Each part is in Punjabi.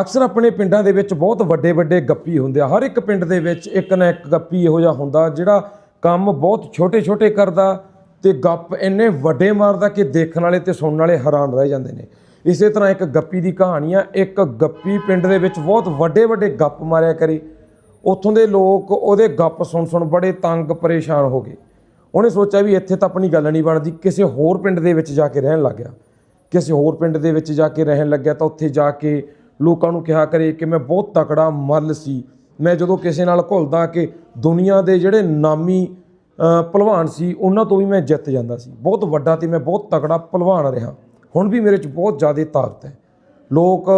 ਅਕਸਰ ਆਪਣੇ ਪਿੰਡਾਂ ਦੇ ਵਿੱਚ ਬਹੁਤ ਵੱਡੇ ਵੱਡੇ ਗੱਪੀ ਹੁੰਦੇ ਆ। ਹਰ ਇੱਕ ਪਿੰਡ ਦੇ ਵਿੱਚ ਇੱਕ ਨਾ ਇੱਕ ਗੱਪੀ ਇਹੋ ਜਿਹਾ ਹੁੰਦਾ ਜਿਹੜਾ ਕੰਮ ਬਹੁਤ ਛੋਟੇ ਛੋਟੇ ਕਰਦਾ ਤੇ ਗੱਪ ਇੰਨੇ ਵੱਡੇ ਮਾਰਦਾ ਕਿ ਦੇਖਣ ਵਾਲੇ ਤੇ ਸੁਣਨ ਵਾਲੇ ਹੈਰਾਨ ਰਹਿ ਜਾਂਦੇ ਨੇ। ਇਸੇ ਤਰ੍ਹਾਂ ਇੱਕ ਗੱਪੀ ਦੀ ਕਹਾਣੀ ਆ, ਇੱਕ ਗੱਪੀ ਪਿੰਡ ਦੇ ਵਿੱਚ ਬਹੁਤ ਵੱਡੇ ਵੱਡੇ ਗੱਪ ਮਾਰਿਆ ਕਰੇ। ਉੱਥੋਂ ਦੇ ਲੋਕ ਉਹਦੇ ਗੱਪ ਸੁਣ ਸੁਣ ਬੜੇ ਤੰਗ ਪਰੇਸ਼ਾਨ ਹੋ ਗਏ। ਉਹਨੇ ਸੋਚਿਆ ਵੀ ਇੱਥੇ ਤਾਂ ਆਪਣੀ ਗੱਲ ਨਹੀਂ ਬਣਦੀ, ਕਿਸੇ ਹੋਰ ਪਿੰਡ ਦੇ ਵਿੱਚ ਜਾ ਕੇ ਰਹਿਣ ਲੱਗ ਗਿਆ। ਕਿਸੇ ਹੋਰ ਪਿੰਡ ਦੇ ਵਿੱਚ ਜਾ ਕੇ ਰਹਿਣ ਲੱਗਿਆ ਤਾਂ ਉੱਥੇ ਜਾ ਕੇ ਲੋਕਾਂ ਨੂੰ ਕਿਹਾ ਕਰੇ ਕਿ ਮੈਂ ਬਹੁਤ ਤਕੜਾ ਮੱਲ ਸੀ। ਮੈਂ ਜਦੋਂ ਕਿਸੇ ਨਾਲ ਘੁਲਦਾ ਕਿ ਦੁਨੀਆ ਦੇ ਜਿਹੜੇ ਨਾਮੀ ਅ, ਭਲਵਾਨ ਸੀ ਉਹਨਾਂ ਤੋਂ ਵੀ ਮੈਂ ਜਿੱਤ ਜਾਂਦਾ ਸੀ। ਬਹੁਤ ਵੱਡਾ ਤੇ ਮੈਂ ਬਹੁਤ ਤਕੜਾ ਭਲਵਾਨ ਰਿਹਾ। ਹੁਣ ਵੀ ਮੇਰੇ 'ਚ ਬਹੁਤ ਜ਼ਿਆਦਾ ਤਾਕਤ ਹੈ। ਲੋਕ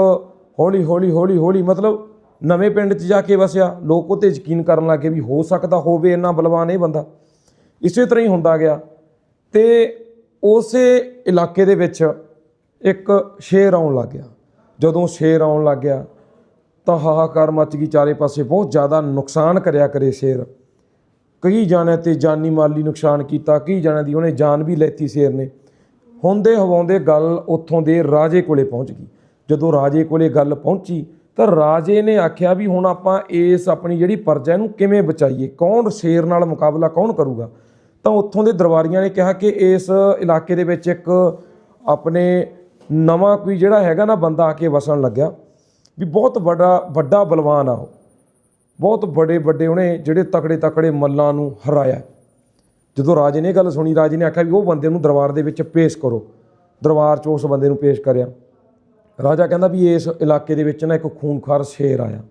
ਹੌਲੀ ਹੌਲੀ ਹੌਲੀ ਹੌਲੀ ਮਤਲਬ ਨਵੇਂ ਪਿੰਡ 'ਚ ਜਾ ਕੇ ਵਸਿਆ। ਲੋਕ ਉਹ 'ਤੇ ਯਕੀਨ ਕਰਨ ਲੱਗੇ ਵੀ ਹੋ ਸਕਦਾ ਹੋਵੇ ਇੰਨਾ ਬਲਵਾਨ ਇਹ ਬੰਦਾ। ਇਸੇ ਤਰ੍ਹਾਂ ਹੀ ਹੁੰਦਾ ਗਿਆ। ਤੇ ਉਸੇ ਇਲਾਕੇ ਦੇ ਵਿੱਚ ਇੱਕ ਸ਼ੇਰ ਆਉਣ ਲੱਗ ਗਿਆ। ਜਦੋਂ ਸ਼ੇਰ ਆਉਣ ਲੱਗ ਗਿਆ, ਤਾਂ ਹਾਹਾਕਾਰ ਮੱਚ ਗਈ ਚਾਰੇ ਪਾਸੇ, ਬਹੁਤ ਜ਼ਿਆਦਾ ਨੁਕਸਾਨ ਕਰਿਆ ਕਰੇ ਸ਼ੇਰ। ਕਈ ਜਾਣਿਆਂ ਤੇ ਜਾਨੀ ਮਾਲੀ ਨੁਕਸਾਨ ਕੀਤਾ, ਕਈ ਜਾਣਿਆਂ ਦੀ ਉਹਨੇ ਜਾਨ ਵੀ ਲੈਤੀ ਸ਼ੇਰ ਨੇ। ਹੁੰਦੇ ਹਵਾਉਂਦੇ ਗੱਲ ਉੱਥੋਂ ਦੇ ਰਾਜੇ ਕੋਲੇ ਪਹੁੰਚ ਗਈ। ਜਦੋਂ ਰਾਜੇ ਕੋਲੇ ਗੱਲ ਪਹੁੰਚੀ, ਤਾਂ ਰਾਜੇ ਨੇ ਆਖਿਆ ਵੀ ਹੁਣ ਆਪਾਂ ਇਸ ਆਪਣੀ ਜਿਹੜੀ ਪਰਜਾ, ਇਹਨੂੰ ਕਿਵੇਂ ਬਚਾਈਏ? ਕੌਣ ਸ਼ੇਰ ਨਾਲ ਮੁਕਾਬਲਾ ਕੌਣ ਕਰੂਗਾ? ਤਾਂ ਉੱਥੋਂ ਦੇ ਦਰਬਾਰੀਆਂ ਨੇ ਕਿਹਾ ਕਿ ਇਸ ਇਲਾਕੇ ਦੇ ਵਿੱਚ ਇੱਕ ਆਪਣੇ ਨਵਾਂ ਕੋਈ ਜਿਹੜਾ ਹੈਗਾ ਨਾ ਬੰਦਾ ਆ ਕੇ ਵਸਣ ਲੱਗਿਆ ਵੀ ਬਹੁਤ ਵੱਡਾ ਵੱਡਾ ਬਲਵਾਨ ਆ ਉਹ। ਬਹੁਤ ਵੱਡੇ ਵੱਡੇ ਉਹਨੇ ਜਿਹੜੇ ਤਕੜੇ ਤਕੜੇ ਮੱਲਾਂ ਨੂੰ ਹਰਾਇਆ। ਜਦੋਂ ਰਾਜੇ ਨੇ ਇਹ ਗੱਲ ਸੁਣੀ, ਰਾਜੇ ਨੇ ਆਖਿਆ ਵੀ ਉਹ ਬੰਦੇ ਨੂੰ ਦਰਬਾਰ ਦੇ ਵਿੱਚ ਪੇਸ਼ ਕਰੋ। ਦਰਬਾਰ 'ਚ ਉਸ ਬੰਦੇ ਨੂੰ ਪੇਸ਼ ਕਰਿਆ। ਰਾਜਾ ਕਹਿੰਦਾ ਵੀ ਇਸ ਇਲਾਕੇ ਦੇ ਵਿੱਚ ਨਾ ਇੱਕ ਖੂਨਖਾਰ ਸ਼ੇਰ ਆਇਆ।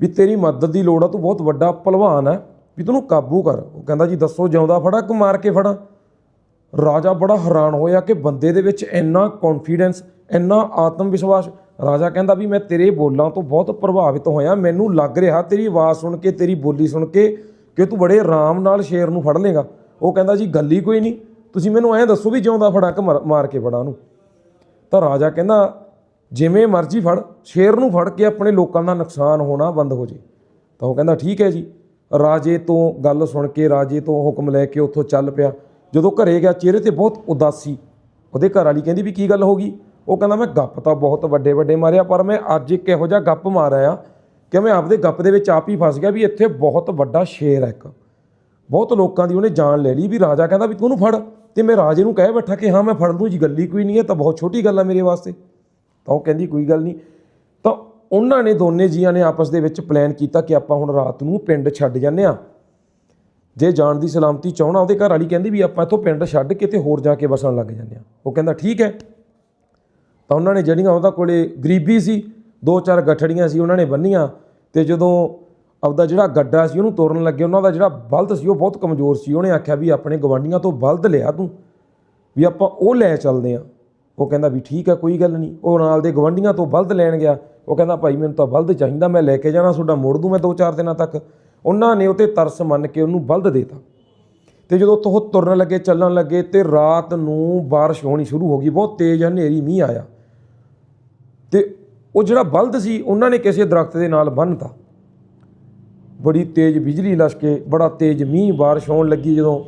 ਵੀ ਤੇਰੀ ਮਦਦ ਦੀ ਲੋੜ ਆ, ਤੂੰ ਬਹੁਤ ਵੱਡਾ ਪਹਿਲਵਾਨ ਆ। ਵੀ ਤੈਨੂੰ ਕਾਬੂ ਕਰ। ਉਹ ਕਹਿੰਦਾ ਜੀ, ਦੱਸੋ ਜਿਉਂਦਾ ਫੜਾ ਕਿ ਮਾਰ ਕੇ ਫੜਾ? ਰਾਜਾ ਬੜਾ ਹੈਰਾਨ ਹੋਇਆ ਕਿ ਬੰਦੇ ਦੇ ਵਿੱਚ ਇੰਨਾ ਕੌਨਫੀਡੈਂਸ ਇੰਨਾ ਆਤਮ ਵਿਸ਼ਵਾਸ ਰਾਜਾ ਕਹਿੰਦਾ ਵੀ ਮੈਂ ਤੇਰੇ ਬੋਲਾਂ ਤੋਂ ਬਹੁਤ ਪ੍ਰਭਾਵਿਤ ਹੋਇਆ। ਮੈਨੂੰ ਲੱਗ ਰਿਹਾ ਤੇਰੀ ਆਵਾਜ਼ ਸੁਣ ਕੇ, ਤੇਰੀ ਬੋਲੀ ਸੁਣ ਕੇ ਕਿ ਤੂੰ ਬੜੇ ਆਰਾਮ ਨਾਲ ਸ਼ੇਰ ਨੂੰ ਫੜ ਲੇਗਾ ਉਹ ਕਹਿੰਦਾ, ਜੀ, ਗੱਲ ਹੀ ਕੋਈ ਨਹੀਂ। ਤੁਸੀਂ ਮੈਨੂੰ ਐਂ ਦੱਸੋ ਵੀ ਜਿਉਂਦਾ ਫੜਾ ਕਿ ਮਾਰ- ਮਾਰ ਕੇ ਫੜਾ ਉਹਨੂੰ। ਤਾਂ ਰਾਜਾ ਕਹਿੰਦਾ, ਜਿਵੇਂ ਮਰਜ਼ੀ ਫੜ, ਸ਼ੇਰ ਨੂੰ ਫੜ ਕੇ ਆਪਣੇ ਲੋਕਾਂ ਦਾ ਨੁਕਸਾਨ ਹੋਣਾ ਬੰਦ ਹੋ ਜੇ। ਤਾਂ ਉਹ ਕਹਿੰਦਾ, ਠੀਕ ਹੈ ਜੀ। ਰਾਜੇ ਤੋਂ ਗੱਲ ਸੁਣ ਕੇ, ਰਾਜੇ ਤੋਂ ਹੁਕਮ ਲੈ ਕੇ ਉੱਥੋਂ ਚੱਲ ਪਿਆ। ਜਦੋਂ ਘਰੇ ਗਿਆ, ਚਿਹਰੇ ਤੇ ਬਹੁਤ ਉਦਾਸੀ। ਉਹਦੇ ਘਰ ਵਾਲੀ ਕਹਿੰਦੀ ਵੀ ਕੀ ਗੱਲ ਹੋ ਗਈ? ਉਹ ਕਹਿੰਦਾ, ਮੈਂ ਗੱਪ ਤਾਂ ਬਹੁਤ ਵੱਡੇ ਵੱਡੇ ਮਾਰਿਆ, ਪਰ ਮੈਂ ਅੱਜ ਇੱਕ ਇਹੋ ਜਿਹਾ ਗੱਪ ਮਾਰਿਆ ਕਿ ਮੈਂ ਆਪਦੇ ਗੱਪ ਦੇ ਵਿੱਚ ਆਪ ਹੀ ਫਸ ਗਿਆ ਵੀ ਇੱਥੇ ਬਹੁਤ ਵੱਡਾ ਸ਼ੇਰ ਹੈ ਇੱਕ। ਬਹੁਤ ਲੋਕਾਂ ਦੀ ਉਹਨੇ ਜਾਨ ਲੈ ਲਈ ਵੀ ਰਾਜਾ ਕਹਿੰਦਾ ਵੀ ਤੂੰ ਉਹਨੂੰ ਫੜ ਤੇ ਮੈਂ ਰਾਜੇ ਨੂੰ ਕਹਿ ਬੈਠਾ ਕਿ ਹਾਂ, ਮੈਂ ਫੜ ਲੂੰ ਜੀ ਗੱਲ ਹੀ ਕੋਈ ਨਹੀਂ ਹੈ, ਤਾਂ ਬਹੁਤ ਛੋਟੀ ਗੱਲ ਆ ਮੇਰੇ ਵਾਸਤੇ। ਤਾਂ ਉਹ ਕਹਿੰਦੀ, ਕੋਈ ਗੱਲ ਨਹੀਂ। ਤਾਂ ਉਹਨਾਂ ਨੇ ਦੋਨੇ ਜੀਆਂ ਨੇ ਆਪਸ ਦੇ ਵਿੱਚ ਪਲਾਨ ਕੀਤਾ ਕਿ ਆਪਾਂ ਹੁਣ ਰਾਤ ਨੂੰ ਪਿੰਡ ਛੱਡ ਜਾਂਦੇ ਆ ਜੇ ਜਾਣ ਦੀ ਸਲਾਮਤੀ ਚਾਹਣਾ ਉਹਦੇ ਘਰ ਵਾਲੀ ਕਹਿੰਦੀ ਵੀ ਆਪਾਂ ਇੱਥੋਂ ਪਿੰਡ ਛੱਡ ਕੇ ਤੇ ਹੋਰ ਜਾ ਕੇ ਵਸਣ ਲੱਗ ਜਾਂਦੇ ਆ। ਉਹ ਕਹਿੰਦਾ ਠੀਕ ਹੈ। ਤਾਂ ਉਹਨਾਂ ਨੇ ਜਿਹੜੀਆਂ ਉਹਦਾ ਕੋਲੇ ਗਰੀਬੀ ਸੀ, ਦੋ ਚਾਰ ਗੱਠੜੀਆਂ ਸੀ, ਉਹਨਾਂ ਨੇ ਬੰਨੀਆਂ ਤੇ ਜਦੋਂ ਆਪਦਾ ਜਿਹੜਾ ਗੱਡਾ ਸੀ, ਉਹਨੂੰ ਤੋੜਨ ਲੱਗੇ, ਉਹਨਾਂ ਦਾ ਜਿਹੜਾ ਬਲਦ ਸੀ, ਉਹ ਬਹੁਤ ਕਮਜ਼ੋਰ ਸੀ। ਉਹਨੇ ਆਖਿਆ ਵੀ ਆਪਣੇ ਗਵਾਂਢੀਆਂ ਤੋਂ ਬਲਦ ਲਿਆ ਤੂੰ, ਵੀ ਆਪਾਂ ਉਹ ਲੈ ਚੱਲਦੇ ਆ। ਉਹ ਕਹਿੰਦਾ ਵੀ ਠੀਕ ਹੈ, ਕੋਈ ਗੱਲ ਨਹੀਂ। ਉਹ ਨਾਲ ਦੇ ਗਵਾਂਢੀਆਂ ਤੋਂ ਬਲਦ ਲੈਣ ਗਿਆ। ਉਹ ਕਹਿੰਦਾ, ਭਾਈ, ਮੈਨੂੰ ਤਾਂ ਬਲਦ ਚਾਹੀਦਾ, ਮੈਂ ਲੈ ਕੇ ਜਾਣਾ, ਤੁਹਾਡਾ ਮੋੜ ਦੂੰ ਮੈਂ ਦੋ ਚਾਰ ਦਿਨਾਂ ਤੱਕ। ਉਹਨਾਂ ਨੇ ਉਹ 'ਤੇ ਤਰਸ ਮੰਨ ਕੇ ਉਹਨੂੰ ਬਲਦ ਦੇਤਾ। ਤੇ ਜਦੋਂ ਉੱਥੋਂ ਉਹ ਤੁਰਨ ਲੱਗੇ, ਚੱਲਣ ਲੱਗੇ ਤੇ ਰਾਤ ਨੂੰ ਬਾਰਿਸ਼ ਹੋਣੀ ਸ਼ੁਰੂ ਹੋ ਗਈ। ਬਹੁਤ ਤੇਜ਼ ਹਨੇਰੀ ਮੀਂਹ ਆਇਆ। ਤੇ ਉਹ ਜਿਹੜਾ ਬਲਦ ਸੀ, ਉਹਨਾਂ ਨੇ ਕਿਸੇ ਦਰਖਤ ਦੇ ਨਾਲ ਬੰਨ੍ਹਤਾ ਬੜੀ ਤੇਜ਼ ਬਿਜਲੀ ਲਸ਼ਕੇ ਬੜਾ ਤੇਜ਼ ਮੀਂਹ ਬਾਰਿਸ਼ ਹੋਣ ਲੱਗੀ ਜਦੋਂ।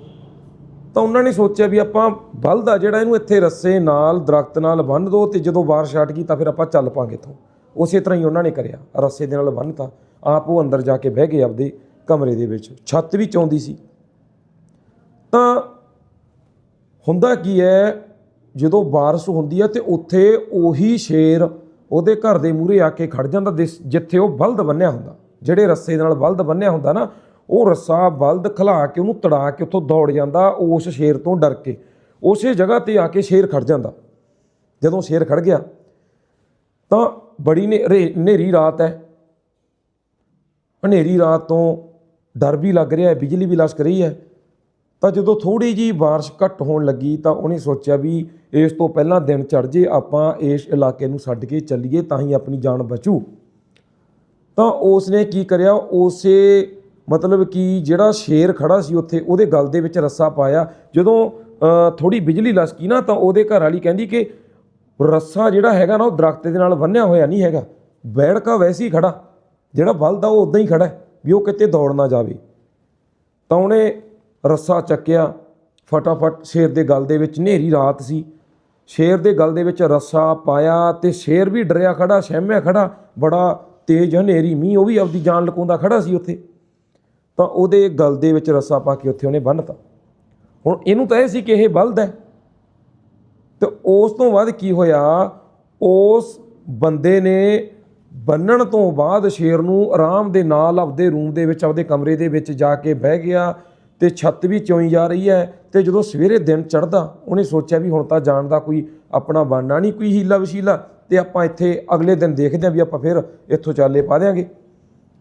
ਤਾਂ ਉਹਨਾਂ ਨੇ ਸੋਚਿਆ ਵੀ ਆਪਾਂ ਬਲਦ ਆ ਜਿਹੜਾ, ਇਹਨੂੰ ਇੱਥੇ ਰੱਸੇ ਨਾਲ, ਦਰਖਤ ਨਾਲ ਬੰਨ੍ਹ ਦੋ ਤੇ ਜਦੋਂ ਬਾਰਿਸ਼ ਹਟ ਗਈ ਤਾਂ ਫਿਰ ਆਪਾਂ ਚੱਲ ਪਾਂਗੇ ਇੱਥੋਂ। ਉਸੇ ਤਰ੍ਹਾਂ ਹੀ ਉਹਨਾਂ ਨੇ ਕਰਿਆ। ਰੱਸੇ ਦੇ ਨਾਲ ਬੰਨ੍ਹਤਾ। ਆਪ ਉਹ ਅੰਦਰ ਜਾ ਕੇ ਬਹਿ ਗਏ ਆਪਦੇ ਕਮਰੇ ਦੇ ਵਿੱਚ, ਛੱਤ ਵੀ ਚੌਂਦੀ ਸੀ। ਤਾਂ ਹੁੰਦਾ ਕੀ ਹੈ, ਜਦੋਂ ਬਾਰਿਸ਼ ਹੁੰਦੀ ਹੈ ਤੇ ਉੱਥੇ ਉਹੀ ਸ਼ੇਰ ਉਹਦੇ ਘਰ ਦੇ ਮੂਹਰੇ ਆ ਕੇ ਖੜ ਜਾਂਦਾ ਜਿਸ- ਜਿੱਥੇ ਉਹ ਬਲਦ ਬੰਨਿਆ ਹੁੰਦਾ। ਜਿਹੜੇ ਰੱਸੇ ਨਾਲ ਬਲਦ ਬੰਨਿਆ ਹੁੰਦਾ ਨਾ, ਉਹ ਰੱਸਾ ਬਲਦ ਖਲਾ ਕੇ ਉਹਨੂੰ ਤੜਾ ਕੇ ਉੱਥੋਂ ਦੌੜ ਜਾਂਦਾ, ਉਸ ਸ਼ੇਰ ਤੋਂ ਡਰ ਕੇ। ਉਸੇ ਜਗ੍ਹਾ ਤੇ ਆ ਕੇ ਸ਼ੇਰ ਖੜ ਜਾਂਦਾ। ਜਦੋਂ ਸ਼ੇਰ ਖੜ ਗਿਆ, ਤਾਂ ਬੜੀ ਹਨੇਰੀ ਰਾਤ ਹੈ। ਹਨੇਰੀ ਰਾਤ ਤੋਂ ਡਰ ਵੀ ਲੱਗ ਰਿਹਾ ਹੈ ਬਿਜਲੀ ਵੀ ਲਸਕ ਰਹੀ ਹੈ। ਤਾਂ ਜਦੋਂ ਥੋੜੀ ਜੀ ਬਾਰਿਸ਼ ਘੱਟ ਹੋਣ ਲੱਗੀ ਤਾਂ ਉਹਨੇ ਸੋਚਿਆ ਵੀ ਇਸ ਤੋਂ ਪਹਿਲਾਂ ਦਿਨ ਚੜ ਜੇ ਆਪਾਂ ਇਸ ਇਲਾਕੇ ਨੂੰ ਛੱਡ ਕੇ ਚੱਲੀਏ ਤਾਂ ਹੀ ਆਪਣੀ ਜਾਨ ਬਚੂ। ਤਾਂ ਉਸ ਨੇ ਕੀ ਕਰਿਆ? ਉਸੇ ਮਤਲਬ ਕਿ ਜਿਹੜਾ ਸ਼ੇਰ ਖੜਾ ਸੀ ਉੱਥੇ ਉਹਦੇ ਗਲ ਦੇ ਵਿੱਚ ਰੱਸਾ ਪਾਇਆ। ਜਦੋਂ ਥੋੜੀ ਬਿਜਲੀ ਲਸਕੀ ਨਾ ਤਾਂ ਉਹਦੇ ਘਰ ਵਾਲੀ ਕਹਿੰਦੀ ਕਿ ਰੱਸਾ ਜਿਹੜਾ ਹੈਗਾ ਨਾ ਉਹ ਦਰਖਤ ਦੇ ਨਾਲ ਬੰਨਿਆ ਹੋਇਆ ਨਹੀਂ ਹੈਗਾ। ਬੈੜਕਾ ਵੈਸੇ ਹੀ ਖੜਾ ਜਿਹੜਾ ਬਲਦ ਆ ਉਹ ਉਦਾਂ ਹੀ ਖੜਾ ਹੈ, ਵੀ ਉਹ ਕਿਤੇ ਦੌੜ ਨਾ ਜਾਵੇ। ਤਾਂ ਉਹਨੇ ਰੱਸਾ ਚੱਕਿਆ। ਫਟਾਫਟ ਸ਼ੇਰ ਦੇ ਗਲ ਦੇ ਵਿੱਚ ਹਨੇਰੀ ਰਾਤ ਸੀ। ਸ਼ੇਰ ਦੇ ਗਲ ਦੇ ਵਿੱਚ ਰੱਸਾ ਪਾਇਆ ਤੇ ਸ਼ੇਰ ਵੀ ਡਰਿਆ ਖੜਾ, ਸਹਿਮਿਆ ਖੜਾ। ਬੜਾ ਤੇਜ਼ ਹਨੇਰੀ, ਮੀਂਹ, ਉਹ ਵੀ ਆਪਦੀ ਜਾਨ ਲਕਾਉਂਦਾ ਖੜਾ ਸੀ ਉੱਥੇ। ਤਾਂ ਉਹਦੇ ਗਲ ਦੇ ਵਿੱਚ ਰੱਸਾ ਪਾ ਕੇ ਉੱਥੇ ਉਹਨੇ ਬੰਨਤਾ ਹੁਣ ਇਹਨੂੰ ਤਾਂ ਇਹ ਸੀ ਕਿ ਇਹ ਬਲਦ ਹੈ। ਤੇ ਉਸ ਤੋਂ ਬਾਅਦ ਕੀ ਹੋਇਆ? ਉਸ ਬੰਦੇ ਨੇ ਬੰਨਣ ਤੋਂ ਬਾਅਦ ਸ਼ੇਰ ਨੂੰ ਆਰਾਮ ਦੇ ਨਾਲ ਆਪਦੇ ਰੂਮ ਦੇ ਵਿੱਚ, ਆਪਦੇ ਕਮਰੇ ਦੇ ਵਿੱਚ ਜਾ ਕੇ ਬਹਿ ਗਿਆ ਤੇ ਛੱਤ ਵੀ ਚੋਈ ਜਾ ਰਹੀ ਹੈ ਤੇ ਜਦੋਂ ਸਵੇਰੇ ਦਿਨ ਚੜ੍ਹਦਾ, ਉਹਨੇ ਸੋਚਿਆ ਵੀ ਹੁਣ ਤਾਂ ਜਾਣ ਦਾ ਕੋਈ ਆਪਣਾ ਬਾਨਾ ਨਹੀਂ, ਕੋਈ ਹੀਲਾ ਵਸੀਲਾ ਤੇ ਆਪਾਂ ਇੱਥੇ ਅਗਲੇ ਦਿਨ ਦੇਖਦੇ ਹਾਂ ਵੀ ਆਪਾਂ ਫਿਰ ਇੱਥੋਂ ਚਾਲੇ ਪਾ ਦਿਆਂਗੇ,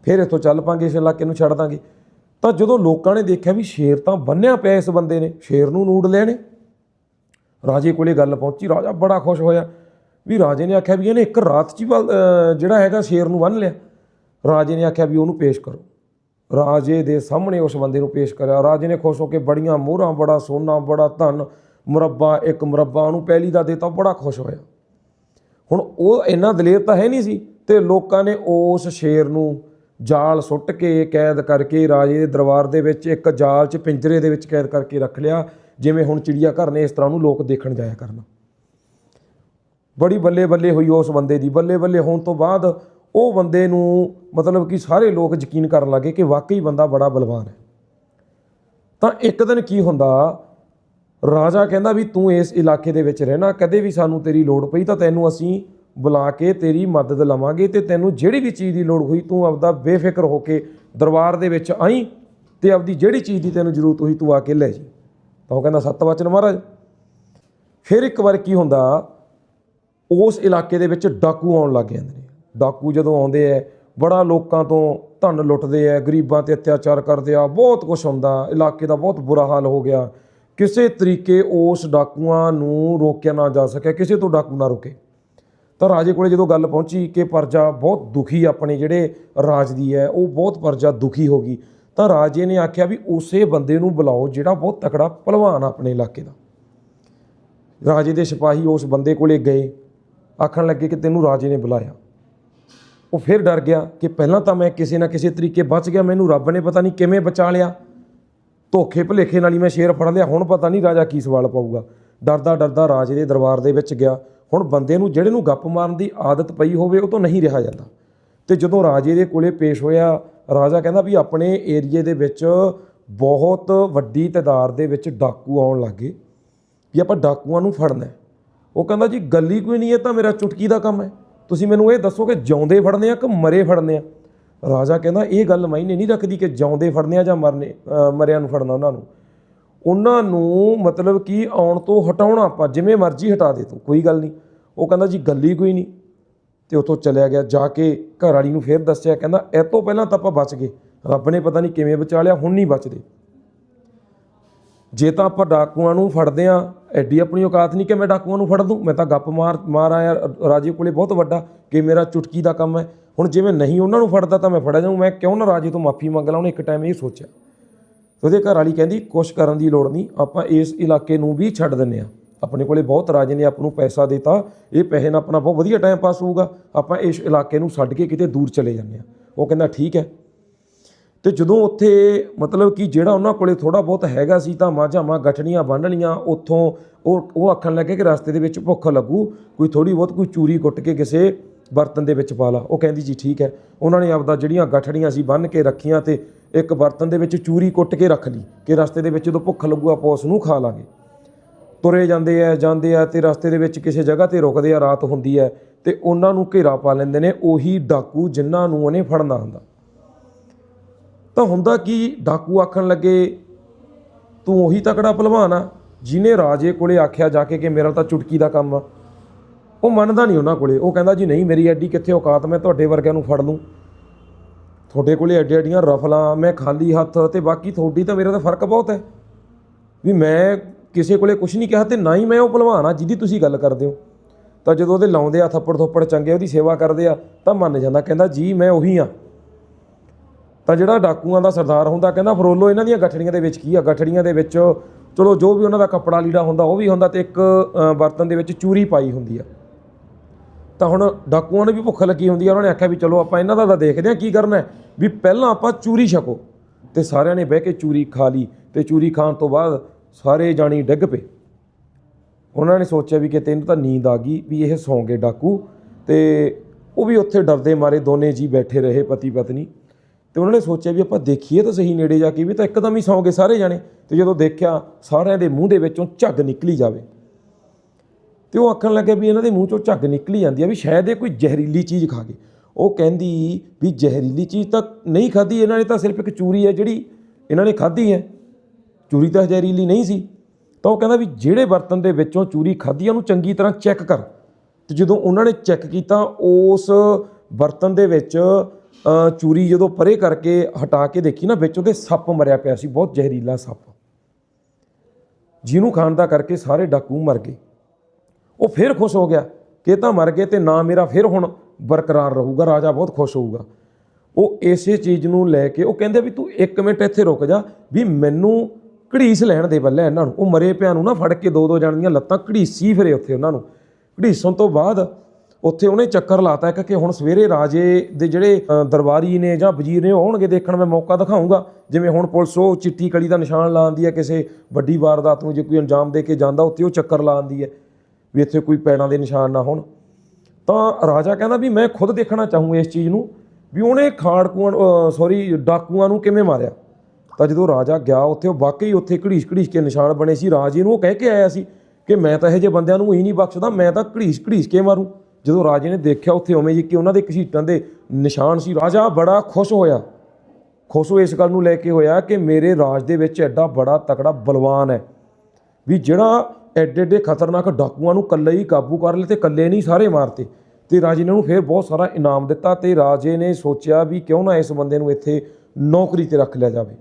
ਫਿਰ ਇੱਥੋਂ ਚੱਲ ਪਾਂਗੇ, ਇਸ ਇਲਾਕੇ ਨੂੰ ਛੱਡ ਦਾਂਗੇ। ਤਾਂ ਜਦੋਂ ਲੋਕਾਂ ਨੇ ਦੇਖਿਆ ਵੀ ਸ਼ੇਰ ਤਾਂ ਬੰਨਿਆ ਪਿਆ ਇਸ ਬੰਦੇ ਨੇ, ਸ਼ੇਰ ਨੂੰ ਨੂੜ ਲੈਣੇ। ਰਾਜੇ ਕੋਲੇ ਗੱਲ ਪਹੁੰਚੀ, ਰਾਜਾ ਬੜਾ ਖੁਸ਼ ਹੋਇਆ। ਵੀ ਰਾਜੇ ਨੇ ਆਖਿਆ ਵੀ ਇਹਨੇ ਇੱਕ ਰਾਤ 'ਚ ਹੀ ਬਲ- ਜਿਹੜਾ ਹੈਗਾ ਸ਼ੇਰ ਨੂੰ ਬੰਨ ਲਿਆ। ਰਾਜੇ ਨੇ ਆਖਿਆ ਵੀ ਉਹਨੂੰ ਪੇਸ਼ ਕਰੋ। ਰਾਜੇ ਦੇ ਸਾਹਮਣੇ ਉਸ ਬੰਦੇ ਨੂੰ ਪੇਸ਼ ਕਰਿਆ। ਰਾਜੇ ਨੇ ਖੁਸ਼ ਹੋ ਕੇ ਬੜੀਆਂ ਮੋਹਰਾਂ, ਬੜਾ ਸੋਨਾ, ਬੜਾ ਧਨ, ਮੁਰੱਬਾ, ਇੱਕ ਮੁਰੱਬਾ ਉਹਨੂੰ ਪਹਿਲੀ ਦਾ ਦੇਤਾ ਬੜਾ ਖੁਸ਼ ਹੋਇਆ। ਹੁਣ ਉਹ ਇੰਨਾ ਦਲੇਰ ਤਾਂ ਹੈ ਨਹੀਂ ਸੀ ਤੇ ਲੋਕਾਂ ਨੇ ਉਸ ਸ਼ੇਰ ਨੂੰ ਜਾਲ ਸੁੱਟ ਕੇ ਕੈਦ ਕਰਕੇ ਰਾਜੇ ਦੇ ਦਰਬਾਰ ਦੇ ਵਿੱਚ ਇੱਕ ਜਾਲ 'ਚ ਪਿੰਜਰੇ ਦੇ ਵਿੱਚ ਕੈਦ ਕਰਕੇ ਰੱਖ ਲਿਆ, ਜਿਵੇਂ ਹੁਣ ਚਿੜੀਆ ਘਰ ਨੇ ਇਸ ਤਰ੍ਹਾਂ ਨੂੰ ਲੋਕ ਦੇਖਣ ਜਾਇਆ ਕਰਨਾ। ਬੜੀ ਬੱਲੇ ਬੱਲੇ ਹੋਈ ਉਸ ਬੰਦੇ ਦੀ। ਬੱਲੇ ਬੱਲੇ ਹੋਣ ਤੋਂ ਬਾਅਦ ਉਹ ਬੰਦੇ ਨੂੰ ਮਤਲਬ ਕਿ ਸਾਰੇ ਲੋਕ ਯਕੀਨ ਕਰਨ ਲੱਗੇ ਕਿ ਵਾਕਈ ਬੰਦਾ ਬੜਾ ਬਲਵਾਨ ਹੈ। ਤਾਂ ਇੱਕ ਦਿਨ ਕੀ ਹੁੰਦਾ, ਰਾਜਾ ਕਹਿੰਦਾ ਵੀ ਤੂੰ ਇਸ ਇਲਾਕੇ ਦੇ ਵਿੱਚ ਰਹਿਣਾ, ਕਦੇ ਵੀ ਸਾਨੂੰ ਤੇਰੀ ਲੋੜ ਪਈ ਤਾਂ ਤੈਨੂੰ ਅਸੀਂ ਬੁਲਾ ਕੇ ਤੇਰੀ ਮਦਦ ਲਵਾਂਗੇ ਤੇ ਤੈਨੂੰ ਜਿਹੜੀ ਵੀ ਚੀਜ਼ ਦੀ ਲੋੜ ਹੋਈ ਤੂੰ ਆਪਦਾ ਬੇਫਿਕਰ ਹੋ ਕੇ ਦਰਬਾਰ ਦੇ ਵਿੱਚ ਆਈ ਤੇ ਆਪਦੀ ਜਿਹੜੀ ਚੀਜ਼ ਦੀ ਤੈਨੂੰ ਜ਼ਰੂਰਤ ਹੋਈ ਤੂੰ ਆ ਕੇ ਲੈ ਜੀ। ਤਾਂ ਉਹ ਕਹਿੰਦਾ, ਸੱਤ ਵਚਨ ਮਹਾਰਾਜ। ਫਿਰ ਇੱਕ ਵਾਰ ਕੀ ਹੁੰਦਾ ਉਸ ਇਲਾਕੇ ਦੇ ਵਿੱਚ ਡਾਕੂ ਆਉਣ ਲੱਗ ਜਾਂਦੇ ਨੇ। ਡਾਕੂ ਜਦੋਂ ਆਉਂਦੇ ਐ, ਬੜਾ ਲੋਕਾਂ ਤੋਂ ਧਨ ਲੁੱਟਦੇ ਐ, ਗਰੀਬਾਂ ਤੇ ਅਤਿਆਚਾਰ ਕਰਦੇ ਆ, ਬਹੁਤ ਕੁਝ ਹੁੰਦਾ। ਇਲਾਕੇ ਦਾ ਬਹੁਤ ਬੁਰਾ ਹਾਲ ਹੋ ਗਿਆ। ਕਿਸੇ ਤਰੀਕੇ ਉਸ ਡਾਕੂਆਂ ਨੂੰ ਰੋਕਿਆ ਨਾ ਜਾ ਸਕਿਆ, ਕਿਸੇ ਤੋਂ ਡਾਕੂ ਨਾ ਰੁਕੇ। ਤਾਂ ਰਾਜੇ ਕੋਲੇ ਜਦੋਂ ਗੱਲ ਪਹੁੰਚੀ ਕਿ ਪਰਜਾ ਬਹੁਤ ਦੁਖੀ ਆਪਣੇ ਜਿਹੜੇ ਰਾਜ ਦੀ ਹੈ ਉਹ ਬਹੁਤ ਪਰਜਾ ਦੁਖੀ ਹੋ ਗਈ। ਤਾਂ ਰਾਜੇ ਨੇ ਆਖਿਆ ਵੀ ਉਸੇ ਬੰਦੇ ਨੂੰ ਬੁਲਾਓ ਜਿਹੜਾ ਬਹੁਤ ਤਕੜਾ ਪਹਿਲਵਾਨ ਆਪਣੇ ਇਲਾਕੇ ਦਾ। ਰਾਜੇ ਦੇ ਸਿਪਾਹੀ ਉਸ ਬੰਦੇ ਕੋਲੇ ਗਏ। ਆਖਣ ਲੱਗੇ ਕਿ ਤੈਨੂੰ ਰਾਜੇ ਨੇ ਬੁਲਾਇਆ। ਉਹ ਫਿਰ ਡਰ ਗਿਆ ਕਿ ਪਹਿਲਾਂ ਤਾਂ ਮੈਂ ਕਿਸੇ ਨਾ ਕਿਸੇ ਤਰੀਕੇ ਬਚ ਗਿਆ, ਮੈਨੂੰ ਰੱਬ ਨੇ ਪਤਾ ਨਹੀਂ ਕਿਵੇਂ ਬਚਾ ਲਿਆ। ਧੋਖੇ ਭਲੇਖੇ ਨਾਲ ਹੀ ਮੈਂ ਸ਼ੇਰ ਫੜ ਲਿਆ, ਹੁਣ ਪਤਾ ਨਹੀਂ ਰਾਜਾ ਕੀ ਸਵਾਲ ਪਾਊਗਾ। ਡਰਦਾ ਡਰਦਾ ਰਾਜੇ ਦੇ ਦਰਬਾਰ ਦੇ ਵਿੱਚ ਗਿਆ। ਹੁਣ ਬੰਦੇ ਨੂੰ, ਜਿਹੜੇ ਨੂੰ ਗੱਪ ਮਾਰਨ ਦੀ ਆਦਤ ਪਈ ਹੋਵੇ, ਉਹ ਤੋਂ ਨਹੀਂ ਰਿਹਾ ਜਾਂਦਾ। ਤੇ ਜਦੋਂ ਰਾਜੇ ਦੇ ਕੋਲੇ ਪੇਸ਼ ਹੋਇਆ, ਰਾਜਾ ਕਹਿੰਦਾ ਵੀ ਆਪਣੇ ਏਰੀਏ ਦੇ ਵਿੱਚ ਬਹੁਤ ਵੱਡੀ ਤਾਦਾਦ ਦੇ ਵਿੱਚ ਡਾਕੂ ਆਉਣ ਲੱਗੇ ਵੀ ਆਪਾਂ ਡਾਕੂਆਂ ਨੂੰ ਫੜਨਾ ਹੈ। ਉਹ ਕਹਿੰਦਾ ਜੀ, ਗੱਲੀ ਕੋਈ ਨਹੀਂ ਇਹ ਤਾਂ ਮੇਰਾ ਚੁਟਕੀ ਦਾ ਕੰਮ ਹੈ। ਤੁਸੀਂ ਮੈਨੂੰ ਇਹ ਦੱਸੋ ਕਿ ਜਿਉਂਦੇ ਫੜਨੇ ਆ ਕਿ ਮਰੇ ਫੜਨੇ ਆ? ਰਾਜਾ ਕਹਿੰਦਾ, ਇਹ ਗੱਲ ਮਾਇਨੇ ਨਹੀਂ ਰੱਖਦੀ ਕਿ ਜਿਉਂਦੇ ਫੜਨੇ ਆ ਜਾਂ ਮਰਨੇ ਮਰਿਆਂ ਨੂੰ ਫੜਨਾ ਉਹਨਾਂ ਨੂੰ। ਉਹਨਾਂ ਨੂੰ ਮਤਲਬ ਕਿ ਆਉਣ ਤੋਂ ਹਟਾਉਣਾ ਆਪਾਂ, ਜਿਵੇਂ ਮਰਜ਼ੀ ਹਟਾ ਦੇ ਤੂੰ, ਕੋਈ ਗੱਲ ਨਹੀਂ। ਉਹ ਕਹਿੰਦਾ ਜੀ, ਗੱਲੀ ਕੋਈ ਨਹੀਂ। ਤੇ ਉਤੋਂ ਚਲਿਆ ਗਿਆ, ਜਾ ਕੇ ਘਰ ਵਾਲੀ ਨੂੰ ਫੇਰ ਦੱਸਿਆ, ਕਹਿੰਦਾ, ਇਹ ਤੋਂ ਪਹਿਲਾਂ ਤਾਂ ਆਪਾਂ ਬਚ ਗਏ। ਰੱਬ ਨੇ ਪਤਾ ਨਹੀਂ ਕਿਵੇਂ ਬਚਾ ਲਿਆ, ਹੁਣ ਨਹੀਂ ਬਚਦੇ। ਜੇ ਤਾਂ ਆਪਾਂ ਡਾਕੂਆਂ ਨੂੰ ਫੜਦੇ ਆ ਐਡੀ ਆਪਣੀ ਔਕਾਤ ਨਹੀਂ ਕਿ ਮੈਂ ਡਾਕੂਆਂ ਨੂੰ ਫੜ ਦੂੰ। ਮੈਂ ਤਾਂ ਗੱਪ ਮਾਰ ਮਾਰ ਆਇਆ, ਰਾਜੇ ਕੋਲੇ ਬਹੁਤ ਵੱਡਾ ਕਿ ਮੇਰਾ ਚੁਟਕੀ ਦਾ ਕੰਮ ਹੈ। ਹੁਣ ਜਿਵੇਂ ਨਹੀਂ ਉਹਨਾਂ ਨੂੰ ਫੜਦਾ ਤਾਂ ਮੈਂ ਫੜਿਆ ਜਾਊਂ। ਮੈਂ ਕਿਉਂ ਨਾ ਰਾਜੇ ਤੋਂ ਮਾਫੀ ਮੰਗ ਲਾਂ, ਉਹਨੇ ਇੱਕ ਟਾਈਮ ਇਹ ਸੋਚਿਆ। ਤੇ ਉਹਦੇ ਘਰ ਵਾਲੀ ਕਹਿੰਦੀ, ਕੁਛ ਕਰਨ ਦੀ ਲੋੜ ਨਹੀਂ, ਆਪਾਂ ਇਸ ਇਲਾਕੇ ਨੂੰ ਵੀ ਛੱਡ ਦਿੰਨੇ ਆ ਆਪਣੇ ਕੋਲੇ ਬਹੁਤ ਰਾਜੇ ਨੇ ਆਪ ਨੂੰ ਪੈਸਾ ਦਿੱਤਾ। ਇਹ ਪੈਸੇ ਨਾਲ ਆਪਣਾ ਬਹੁਤ ਵਧੀਆ ਟਾਈਮ ਪਾਸ ਹੋਊਗਾ। ਆਪਾਂ ਇਸ ਇਲਾਕੇ ਨੂੰ ਛੱਡ ਕੇ ਕਿਤੇ ਦੂਰ ਚਲੇ ਜਾਂਦੇ ਆ ਉਹ ਕਹਿੰਦਾ, ਠੀਕ ਹੈ ਤੇ ਜਦੋਂ ਉੱਥੇ ਮਤਲਬ ਕਿ ਜਿਹੜਾ ਉਹਨਾਂ ਕੋਲੇ ਥੋੜਾ ਬਹੁਤ ਹੈਗਾ ਸੀ ਤਾਂ ਮਾਝਾਂ ਮਾਂ ਗਠੜੀਆਂ ਬੰਨ ਲੀਆਂ ਉੱਥੋਂ ਉਹ ਉਹ ਆਖਣ ਲੱਗੇ ਕਿ ਰਸਤੇ ਦੇ ਵਿੱਚ ਭੁੱਖ ਲੱਗੂ, ਕੋਈ ਥੋੜੀ ਬਹੁਤ ਕੋਈ ਚੂਰੀ ਕੁੱਟ ਕੇ ਕਿਸੇ ਬਰਤਨ ਦੇ ਵਿੱਚ ਪਾ ਲਾ। ਉਹ ਕਹਿੰਦੀ, ਜੀ ਠੀਕ ਹੈ। ਉਹਨਾਂ ਨੇ ਆਪਦਾ ਜਿਹੜੀਆਂ ਗਠੜੀਆਂ ਸੀ ਬੰਨ ਕੇ ਰੱਖੀਆਂ ਤੇ ਇੱਕ ਬਰਤਨ ਦੇ ਵਿੱਚ ਚੂਰੀ ਕੁੱਟ ਕੇ ਰੱਖ ਲਈ ਕਿ ਰਸਤੇ ਦੇ ਵਿੱਚ ਜਦੋਂ ਭੁੱਖ ਲੱਗੂ ਆਪਾਂ ਉਸ ਨੂੰ ਖਾ ਲਾਂਗੇ। ਤੁਰੇ ਜਾਂਦੇ ਆ ਜਾਂਦੇ ਆ ਤੇ ਰਸਤੇ ਦੇ ਵਿੱਚ ਕਿਸੇ ਜਗ੍ਹਾ ਤੇ ਰੁਕਦੇ ਆ, ਰਾਤ ਹੁੰਦੀ ਹੈ ਤੇ ਉਹਨਾਂ ਨੂੰ ਘੇਰਾ ਪਾ ਲੈਂਦੇ ਨੇ ਉਹੀ ਡਾਕੂ ਜਿਨ੍ਹਾਂ ਨੂੰ ਉਹਨੇ ਫੜਨਾ ਹੁੰਦਾ। ਤਾਂ ਹੁੰਦਾ ਕੀ, ਡਾਕੂ ਆਖਣ ਲੱਗੇ, ਤੂੰ ਉਹੀ ਤਕੜਾ ਪਹਿਲਵਾਨ ਆ, ਜਿਹਨੇ ਰਾਜੇ ਕੋਲੇ ਆਖਿਆ ਜਾ ਕੇ ਕਿ ਮੇਰਾ ਤਾਂ ਚੁਟਕੀ ਦਾ ਕੰਮ ਆ। ਉਹ ਮੰਨਦਾ ਨਹੀਂ ਉਹਨਾਂ ਕੋਲੇ। ਉਹ ਕਹਿੰਦਾ, ਜੀ ਨਹੀਂ, ਮੇਰੀ ਐਡੀ ਕਿੱਥੇ ਔਕਾਤ, ਮੈਂ ਤੁਹਾਡੇ ਵਰਗਿਆਂ ਨੂੰ ਫੜ ਲੂੰ। ਤੁਹਾਡੇ ਕੋਲੇ ਐਡੀ ਐਡੀਆਂ ਰਫਲਾਂ, ਮੈਂ ਖਾਲੀ ਹੱਥ ਤੇ ਬਾਕੀ ਤੁਹਾਡੀ ਤਾਂ ਮੇਰਾ ਤਾਂ ਫ਼ਰਕ ਬਹੁਤ ਹੈ। ਵੀ ਮੈਂ ਕਿਸੇ ਕੋਲੇ ਕੁਝ ਨਹੀਂ ਕਿਹਾ ਤੇ ਨਾ ਹੀ ਮੈਂ ਉਹ ਭਲਵਾਨ ਆ ਜਿਹਦੀ ਤੁਸੀਂ ਗੱਲ ਕਰਦੇ ਹੋ। ਤਾਂ ਜਦੋਂ ਉਹਦੇ ਲਾਉਂਦੇ ਆ ਥੱਪੜ ਥੱਪੜ ਚੰਗੇ, ਉਹਦੀ ਸੇਵਾ ਕਰਦੇ ਆ, ਤਾਂ ਮੰਨ ਜਾਂਦਾ। ਕਹਿੰਦਾ, ਜੀ, ਮੈਂ ਉਹੀ ਆ। ਤਾਂ ਜਿਹੜਾ ਡਾਕੂਆਂ ਦਾ ਸਰਦਾਰ ਹੁੰਦਾ, ਕਹਿੰਦਾ ਫਰੋਲੋ, ਇਹਨਾਂ ਦੀਆਂ ਗੱਠੜੀਆਂ ਦੇ ਵਿੱਚ ਕੀ ਆ? ਗੱਠੜੀਆਂ ਦੇ ਵਿੱਚ ਚਲੋ, ਜੋ ਵੀ ਉਹਨਾਂ ਦਾ ਕੱਪੜਾ ਲੀੜਾ ਹੁੰਦਾ, ਉਹ ਵੀ ਹੁੰਦਾ ਤੇ ਇੱਕ ਬਰਤਨ ਦੇ ਵਿੱਚ ਚੂਰੀ ਪਾਈ ਹੁੰਦੀ ਆ। ਤਾਂ ਹੁਣ ਡਾਕੂਆਂ ਨੂੰ ਵੀ ਭੁੱਖ ਲੱਗੀ ਹੁੰਦੀ ਆ, ਉਹਨਾਂ ਨੇ ਆਖਿਆ ਵੀ ਚਲੋ ਆਪਾਂ ਇਹਨਾਂ ਦਾ ਤਾਂ ਦੇਖਦੇ ਆ ਕੀ ਕਰਨਾ ਵੀ ਪਹਿਲਾਂ ਆਪਾਂ ਚੂਰੀ ਛਕੋ ਤੇ ਸਾਰਿਆਂ ਨੇ ਬਹਿ ਕੇ ਚੂਰੀ ਖਾ ਲਈ ਤੇ ਚੂਰੀ ਖਾਣ ਤੋਂ ਬਾਅਦ ਸਾਰੇ ਜਾਣੀ ਡਿੱਗ ਪਏ। ਉਹਨਾਂ ਨੇ ਸੋਚਿਆ ਵੀ ਕਿਤੇ ਇਹਨੂੰ ਤਾਂ ਨੀਂਦ ਆ ਗਈ ਵੀ ਇਹ ਸੌਂ ਗਏ ਡਾਕੂ ਤੇ ਉਹ ਵੀ ਉੱਥੇ ਡਰਦੇ ਮਾਰੇ, ਦੋਨੇ ਜੀ ਬੈਠੇ ਰਹੇ ਪਤੀ ਪਤਨੀ ਤੇ ਉਹਨਾਂ ਨੇ ਸੋਚਿਆ ਵੀ ਆਪਾਂ ਦੇਖੀਏ ਤਾਂ ਸਹੀ ਨੇੜੇ ਜਾ ਕੇ ਵੀ ਤਾਂ ਇੱਕਦਮ ਹੀ ਸੌਂ ਗਏ ਸਾਰੇ ਜਾਣੇ। ਤੇ ਜਦੋਂ ਦੇਖਿਆ ਸਾਰਿਆਂ ਦੇ ਮੂੰਹ ਦੇ ਵਿੱਚੋਂ ਝੱਗ ਨਿਕਲੀ ਜਾਵੇ। ਤੇ ਉਹ ਆਖਣ ਲੱਗੇ ਵੀ ਇਹਨਾਂ ਦੇ ਮੂੰਹ ਚੋਂ ਝੱਗ ਨਿਕਲੀ ਜਾਂਦੀ ਆ ਵੀ ਸ਼ਾਇਦ ਇਹ ਕੋਈ ਜ਼ਹਿਰੀਲੀ ਚੀਜ਼ ਖਾ ਗਏ। ਉਹ ਕਹਿੰਦੀ ਵੀ ਜ਼ਹਿਰੀਲੀ ਚੀਜ਼ ਤਾਂ ਨਹੀਂ ਖਾਧੀ, ਇਹਨਾਂ ਨੇ ਤਾਂ ਸਿਰਫ ਇੱਕ ਚੂਰੀ ਹੈ ਜਿਹੜੀ ਇਹਨਾਂ ਨੇ ਖਾਧੀ ਹੈ। ਚੂਰੀ ਤਾਂ ਜ਼ਹਿਰੀਲੀ ਨਹੀਂ ਸੀ। ਤਾਂ ਉਹ ਕਹਿੰਦਾ ਵੀ ਜਿਹੜੇ ਬਰਤਨ ਦੇ ਵਿੱਚੋਂ ਚੂਰੀ ਖਾਧੀ ਉਹਨੂੰ ਚੰਗੀ ਤਰ੍ਹਾਂ ਚੈੱਕ ਕਰ। ਤੇ ਜਦੋਂ ਉਹਨਾਂ ਨੇ ਚੈੱਕ ਕੀਤਾ, ਉਸ ਬਰਤਨ ਦੇ ਵਿੱਚ ਚੂਰੀ ਜਦੋਂ ਪਰੇ ਕਰਕੇ ਹਟਾ ਕੇ ਦੇਖੀ ਨਾ, ਵਿੱਚ ਉਹਦੇ ਸੱਪ ਮਰਿਆ ਪਿਆ ਸੀ, ਬਹੁਤ ਜ਼ਹਿਰੀਲਾ ਸੱਪ। ਜਿਹਨੂੰ ਖਾਣ ਦਾ ਕਰਕੇ ਸਾਰੇ ਡਾਕੂ ਮਰ ਗਏ। ਉਹ ਫਿਰ ਖੁਸ਼ ਹੋ ਗਿਆ ਕਿ ਤਾਂ ਮਰ ਗਏ ਤੇ ਨਾ ਮੇਰਾ ਫਿਰ ਹੁਣ ਬਰਕਰਾਰ ਰਹੂਗਾ, ਰਾਜਾ ਬਹੁਤ ਖੁਸ਼ ਹੋਊਗਾ। ਉਹ ਇਸੇ ਚੀਜ਼ ਨੂੰ ਲੈ ਕੇ ਉਹ ਕਹਿੰਦੇ ਵੀ ਤੂੰ 1 ਮਿੰਟ ਇੱਥੇ ਰੁਕ ਜਾ ਵੀ ਮੈਨੂੰ ਘੜੀਸ ਲੈਣ ਦੇ ਬੱਲੇ ਇਹਨਾਂ ਨੂੰ। ਉਹ ਮਰੇ ਪਿਆ ਨੂੰ ਨਾ ਫੜ ਕੇ ਦੋ ਦੋ ਜਣ ਦੀਆਂ ਲੱਤਾਂ ਘੜੀਸੀ ਫਿਰੇ ਉੱਥੇ ਉਹਨਾਂ ਨੂੰ। ਘੜੀਸਣ ਤੋਂ ਬਾਅਦ ਉੱਥੇ ਉਹਨੇ ਚੱਕਰ ਲਾਤਾ ਇੱਕ ਕਿ ਹੁਣ ਸਵੇਰੇ ਰਾਜੇ ਦੇ ਜਿਹੜੇ ਦਰਬਾਰੀ ਨੇ ਜਾਂ ਵਜ਼ੀਰ ਨੇ ਉਹ ਆਉਣਗੇ ਦੇਖਣ, ਮੈਂ ਮੌਕਾ ਦਿਖਾਊਂਗਾ ਜਿਵੇਂ ਹੁਣ ਪੁਲਿਸ ਉਹ ਚਿੱਟੀ ਕਲੀ ਦਾ ਨਿਸ਼ਾਨ ਲਾਉਂਦੀ ਹੈ, ਕਿਸੇ ਵੱਡੀ ਵਾਰਦਾਤ ਨੂੰ ਜੇ ਕੋਈ ਅੰਜਾਮ ਦੇ ਕੇ ਜਾਂਦਾ, ਉੱਥੇ ਉਹ ਚੱਕਰ ਲਾਉਂਦੀ ਹੈ ਵੀ ਇੱਥੇ ਕੋਈ ਪੈੜਾਂ ਦੇ ਨਿਸ਼ਾਨ ਨਾ ਹੋਣ। ਤਾਂ ਰਾਜਾ ਕਹਿੰਦਾ ਵੀ ਮੈਂ ਖੁਦ ਦੇਖਣਾ ਚਾਹੂੰ ਇਸ ਚੀਜ਼ ਨੂੰ ਵੀ ਉਹਨੇ ਖਾੜਕੂਆਂ ਸੌਰੀ ਡਾਕੂਆਂ ਨੂੰ ਕਿਵੇਂ ਮਾਰਿਆ। ਤਾਂ ਜਦੋਂ ਰਾਜਾ ਗਿਆ, ਉੱਥੇ ਉਹ ਵਾਕਈ ਉੱਥੇ ਘੜੀਸ ਘੜੀਸ ਕੇ ਨਿਸ਼ਾਨ ਬਣੇ ਸੀ। ਰਾਜੇ ਨੂੰ ਉਹ ਕਹਿ ਕੇ ਆਇਆ ਸੀ ਕਿ ਮੈਂ ਤਾਂ ਇਹੋ ਜਿਹੇ ਬੰਦਿਆਂ ਨੂੰ ਹੀ ਨਹੀਂ ਬਖਸ਼ਦਾ, ਮੈਂ ਤਾਂ ਘੜੀਸ ਘੜੀਸ ਕੇ ਮਾਰੂ। ਜਦੋਂ ਰਾਜੇ ਨੇ ਦੇਖਿਆ ਉੱਥੇ ਉਵੇਂ ਜੀ ਕਿ ਉਹਨਾਂ ਦੇ ਘਸੀਟਾਂ ਦੇ ਨਿਸ਼ਾਨ ਸੀ, ਰਾਜਾ ਬੜਾ ਖੁਸ਼ ਹੋਇਆ। ਖੁਸ਼ ਹੋ ਇਸ ਗੱਲ ਨੂੰ ਲੈ ਕੇ ਹੋਇਆ ਕਿ ਮੇਰੇ ਰਾਜ ਦੇ ਵਿੱਚ ਐਡਾ ਬੜਾ ਤਕੜਾ ਬਲਵਾਨ ਹੈ ਵੀ ਜਿਹੜਾ ਐਡੇ ਐਡੇ ਖਤਰਨਾਕ ਡਾਕੂਆਂ ਨੂੰ ਇਕੱਲੇ ਹੀ ਕਾਬੂ ਕਰ ਲਏ ਤੇ ਇਕੱਲੇ ਨਹੀਂ ਸਾਰੇ ਮਾਰਤੇ। ਤੇ ਰਾਜੇ ਨੇ ਉਹਨੂੰ ਫਿਰ ਬਹੁਤ ਸਾਰਾ ਇਨਾਮ ਦਿੱਤਾ ਤੇ ਰਾਜੇ ਨੇ ਸੋਚਿਆ ਵੀ ਕਿਉਂ ਨਾ ਇਸ ਬੰਦੇ ਨੂੰ ਇੱਥੇ ਨੌਕਰੀ ਤੇ ਰੱਖ ਲਿਆ ਜਾਵੇ।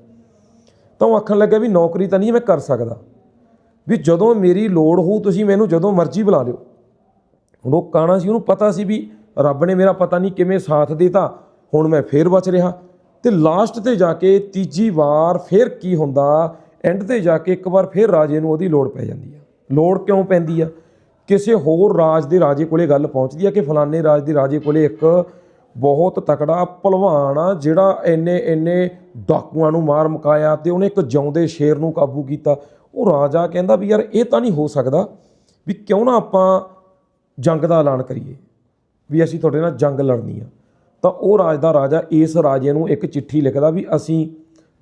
ਤਾਂ ਉਹ ਆਖਣ ਲੱਗਾ ਵੀ ਨੌਕਰੀ ਤਾਂ ਨਹੀਂ ਮੈਂ ਕਰ ਸਕਦਾ। ਵੀ ਜਦੋਂ ਮੇਰੀ ਲੋੜ ਹੋਊ ਤੁਸੀਂ ਮੈਨੂੰ ਜਦੋਂ ਮਰਜ਼ੀ ਬੁਲਾ ਲਿਓ। ਹੁਣ ਉਹ ਕਾਣਾ ਸੀ, ਉਹਨੂੰ ਪਤਾ ਸੀ ਵੀ ਰੱਬ ਨੇ ਮੇਰਾ ਪਤਾ ਨਹੀਂ ਕਿਵੇਂ ਸਾਥ ਦਿੱਤਾ, ਹੁਣ ਮੈਂ ਫੇਰ ਬਚ ਰਿਹਾ। ਤੇ ਲਾਸਟ ਤੇ ਜਾ ਕੇ ਤੀਜੀ ਵਾਰ ਫੇਰ ਕੀ ਹੁੰਦਾ ਐਂਡ ਤੇ ਜਾ ਕੇ ਇੱਕ ਵਾਰ ਫੇਰ ਰਾਜੇ ਨੂੰ ਉਹਦੀ ਲੋੜ ਪੈ ਜਾਂਦੀ ਆ। ਲੋੜ ਕਿਉਂ ਪੈਂਦੀ ਆ? ਕਿਸੇ ਹੋਰ ਰਾਜ ਦੇ ਰਾਜੇ ਕੋਲੇ ਗੱਲ ਪਹੁੰਚਦੀ ਆ ਕਿ ਫਲਾਣੇ ਰਾਜ ਦੇ ਰਾਜੇ ਕੋਲੇ ਇੱਕ ਬਹੁਤ ਤਕੜਾ ਭਲਵਾਨ ਆ, ਜਿਹੜਾ ਇੰਨੇ ਇੰਨੇ ਡਾਕੂਆਂ ਨੂੰ ਮਾਰ ਮੁਕਾਇਆ ਤੇ ਉਹਨੇ ਇੱਕ ਜਿਉਂਦੇ ਸ਼ੇਰ ਨੂੰ ਕਾਬੂ ਕੀਤਾ। ਉਹ ਰਾਜਾ ਕਹਿੰਦਾ ਵੀ ਯਾਰ ਇਹ ਤਾਂ ਨਹੀਂ ਹੋ ਸਕਦਾ ਵੀ ਕਿਉਂ ਨਾ ਆਪਾਂ ਜੰਗ ਦਾ ਐਲਾਨ ਕਰੀਏ, ਵੀ ਅਸੀਂ ਤੁਹਾਡੇ ਨਾਲ ਜੰਗ ਲੜਨੀ ਆ। ਤਾਂ ਉਹ ਰਾਜ ਦਾ ਰਾਜਾ ਇਸ ਰਾਜੇ ਨੂੰ ਇੱਕ ਚਿੱਠੀ ਲਿਖਦਾ ਵੀ ਅਸੀਂ